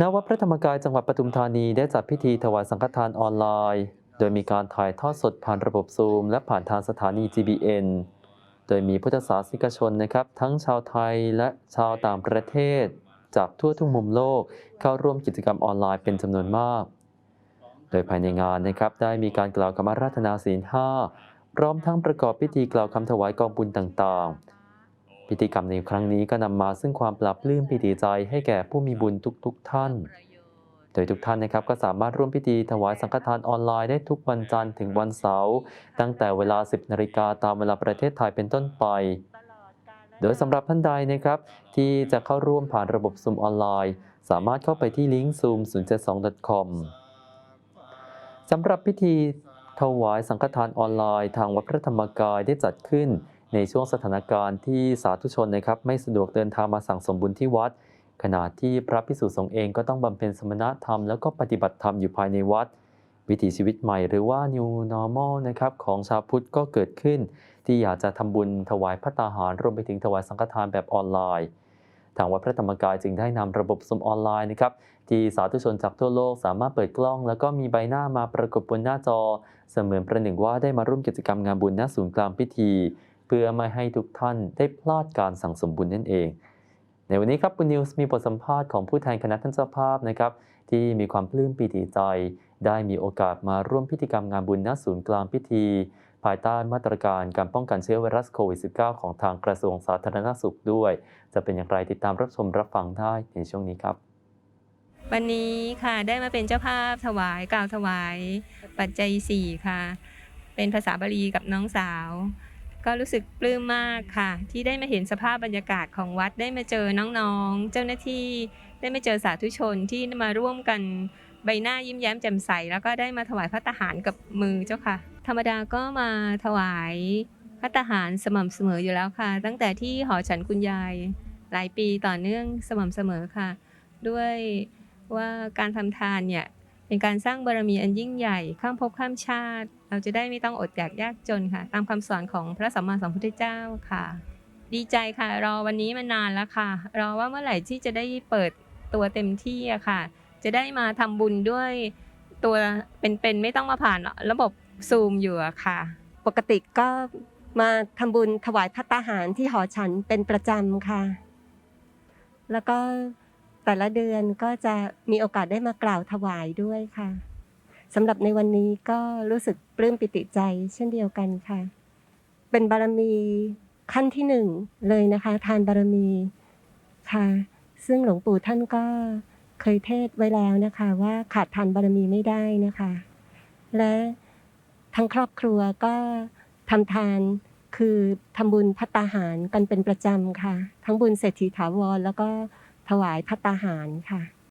ณวัดพระธรรมกายจังหวัดปทุมธานีได้จัดพิธีถวายสังฆทานออนไลน์ โดยมีการถ่ายทอดสดผ่านระบบซูม และผ่านทางสถานี GBN โดยมีพุทธศาสนิกชนนะครับ ทั้งชาวไทยและชาวต่างประเทศ จากทั่วทุกมุมโลกเข้าร่วมกิจกรรมออนไลน์เป็นจำนวนมาก โดยภายในงานนะครับได้มีการกล่าวคำอาราธนาศีลห้าพร้อมทั้งประกอบพิธีกล่าวคำถวายกองบุญต่างๆ พิธีกรรมในครั้งนี้ก็นำมาซึ่งความปรับลื้มปิติใจให้แก่ผู้มีบุญทุกๆท่าน โดยทุกท่านนะครับก็สามารถร่วมพิธีถวายสังฆทานออนไลน์ได้ทุกวันจันทร์ถึงวันเสาร์ตั้งแต่เวลา 10นาฬิกาตามเวลาประเทศไทยเป็นต้นไป โดยสำหรับท่านใดนะครับที่จะเข้าร่วมผ่านระบบซูมออนไลน์ สามารถเข้าไปที่ลิงก์ zoom 072 com สำหรับพิธีถวายสังฆทานออนไลน์ ทางวัดพระธรรมกายได้จัดขึ้น ในช่วงสถานการณ์ที่สาธุชนนะครับไม่สะดวกเดินทางมาสั่งสมบุญที่วัด ขณะที่พระพิสุสงฆ์เองก็ต้องบำเพ็ญสมณธรรมแล้วก็ปฏิบัติธรรมอยู่ภายในวัด วิถีชีวิตใหม่หรือว่า New Normal นะครับของชาวพุทธก็เกิดขึ้น ที่อยากจะทำบุญถวายพระตาหาร รวมไปถึงถวายสังฆทานแบบออนไลน์ ทางวัดพระธรรมกายจึงได้นำระบบสมออนไลน์นะครับที่สาธุชนจากทั่วโลกสามารถเปิดกล้อง แล้วก็มีใบหน้ามาปรากฏบนหน้าจอ เสมือนประหนึ่งว่าได้มาร่วมกิจกรรมงานบุญณศูนย์กลางพิธี เพื่อไม่ให้ทุกท่านได้พลาดการสั่งสมบุญนั่นเอง ในวันนี้ครับบุญนิวส์มีบทสัมภาษณ์ของผู้แทนคณะท่านเจ้าภาพนะครับที่มีความปลื้มปีติใจ ได้มีโอกาสมาร่วมพิธีกรรมงานบุญณศูนย์กลางพิธี ภายใต้มาตรการการป้องกันเชื้อไวรัสโควิด -19 ของทางกระทรวงสาธารณสุขด้วย จะเป็นอย่างไรติดตามรับชมรับฟังได้ในช่วงนี้ครับวันนี้ค่ะได้มาเป็นเจ้าภาพถวายกล่าวถวาย ปัจจัยสี่ค่ะ เป็นภาษาบาลีกับน้องสาว ก็รู้สึกปลื้มมากค่ะ ที่ได้มาเห็นสภาพบรรยากาศของวัดได้มาเจอน้องๆ เจ้าหน้าที่ได้มาเจอสาธุชนที่มาร่วมกันใบหน้ายิ้มแย้มแจ่มใส แล้วก็ได้มาถวายพระตาหารกับมือเจ้าค่ะ ธรรมดาก็มาถวายพระตาหารสม่ำเสมออยู่แล้วค่ะ ตั้งแต่ที่หอฉันคุณยายหลายปีต่อเนื่องสม่ำเสมอค่ะ ด้วยว่าการทำทานเนี่ย เป็นการสร้างบารมีอันยิ่งใหญ่ ข้ามภพข้ามชาติ เราจะได้ไม่ต้องอดอยากยากจนค่ะ ตามคำสอนของพระสัมมาสัมพุทธเจ้าค่ะ ดีใจค่ะ รอวันนี้มานานแล้วค่ะ รอว่าเมื่อไหร่ที่จะได้เปิดตัวเต็มที่อะค่ะ จะได้มาทำบุญด้วยตัวเป็นๆไม่ต้องมาผ่านระบบซูมอยู่อะค่ะ ปกติก็มาทำบุญถวายพัตตาหารที่หอฉันเป็นประจำค่ะ แล้วก็ แต่ละเดือนก็จะมีโอกาสได้มากล่าวถวายด้วยค่ะสำหรับในวันนี้ก็รู้สึกปลื้มปิติใจเช่นเดียวกันค่ะ เป็นบารมีขั้นที่หนึ่งเลยนะคะ ทานบารมีค่ะ ซึ่งหลวงปู่ท่านก็เคยเทศไว้แล้วนะคะ ว่าขาดทานบารมีไม่ได้นะคะ และทั้งครอบครัวก็ทำทานคือทำบุญพัตตาหารกันเป็นประจำค่ะ ทั้งบุญเศรษฐีถาวรแล้วก็ ถวายพัตตาหารค่ะ